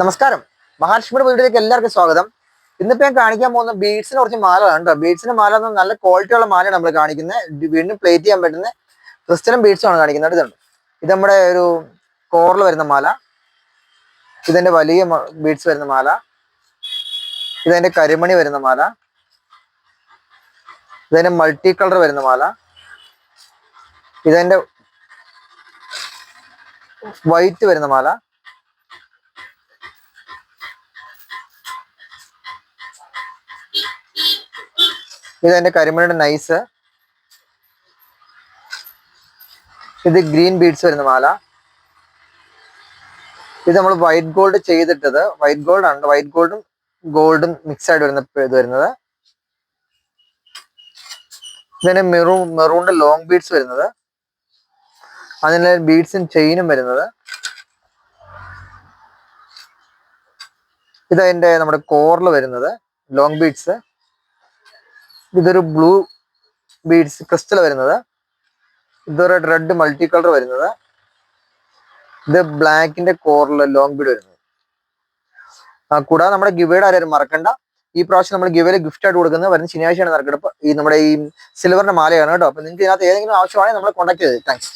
നമസ്കാരം. മഹാലക്ഷ്മിയുടെ വീട്ടിലേക്ക് എല്ലാവർക്കും സ്വാഗതം. ഇന്നിപ്പോ ഞാൻ കാണിക്കാൻ പോകുന്ന ബീഡ്സിന് കുറച്ച് മാലകളാണ് കേട്ടോ. ബീഡ്സിന് മാല എന്ന് നല്ല ക്വാളിറ്റിയുള്ള മാലയാണ് നമ്മൾ കാണിക്കുന്നത്. വീണ്ടും പ്ലേറ്റ് ചെയ്യാൻ പറ്റുന്ന ക്രിസ്റ്റലും ബീഡ്സും ആണ് കാണിക്കുന്നത് ഇതുണ്ട് ഇത്. നമ്മുടെ ഒരു കോറിൽ വരുന്ന മാല. ഇതെന്റെ വലിയ ബീഡ്സ് വരുന്ന മാല. ഇതെന്റെ കരിമണി വരുന്ന മാല. ഇതെന്റെ മൾട്ടി കളർ വരുന്ന മാല. ഇതെന്റെ വൈറ്റ് വരുന്ന മാല. ഇത് എന്റെ കരിമണിയുടെ നൈസ് ഇത് ഗ്രീൻ ബീഡ്സ് വരുന്ന മാല. ഇത് നമ്മൾ വൈറ്റ് ഗോൾഡ് ചെയ്തിട്ടത്. വൈറ്റ് ഗോൾഡ് ആണ് വൈറ്റ് ഗോൾഡും ഗോൾഡും മിക്സ് ആയിട്ട് വരുന്ന ഇത് വരുന്നത്. ഇതിന് മെറൂ മെറൂണിന്റെ ലോങ് ബീഡ്സ് വരുന്നത്. അതിന് ബീഡ്സും ചെയിനും വരുന്നത്. ഇത് നമ്മുടെ കോറിൽ വരുന്നത്. ലോങ് ബീഡ്സ് ഇതൊരു ബ്ലൂ ബീഡ്സ് ക്രിസ്റ്റൽ വരുന്നത്. ഇതൊരു റെഡ് മൾട്ടി കളർ വരുന്നത്. ഇത് ബ്ലാക്കിന്റെ കോറിൽ ലോങ് ബീഡ് വരുന്നത്. കൂടാതെ നമ്മുടെ ഗിവേഡ് ആരും മറക്കണ്ട. ഈ പ്രാവശ്യം നമ്മൾ ഗിവയിൽ ഗിഫ്റ്റ് ആയിട്ട് കൊടുക്കുന്നത് വരുന്ന ശനിയാഴ്ചയാണ് നറുക്കെടുപ്പ് ഈ നമ്മുടെ ഈ സിൽവറിന്റെ മാലയാണ് കേട്ടോ. അപ്പൊ നിങ്ങൾക്ക് ഇതിനകത്ത് ഏതെങ്കിലും ആവശ്യമാണെങ്കിൽ നമ്മളെ കോൺടാക്ട് ചെയ്ത് താങ്ക്സ്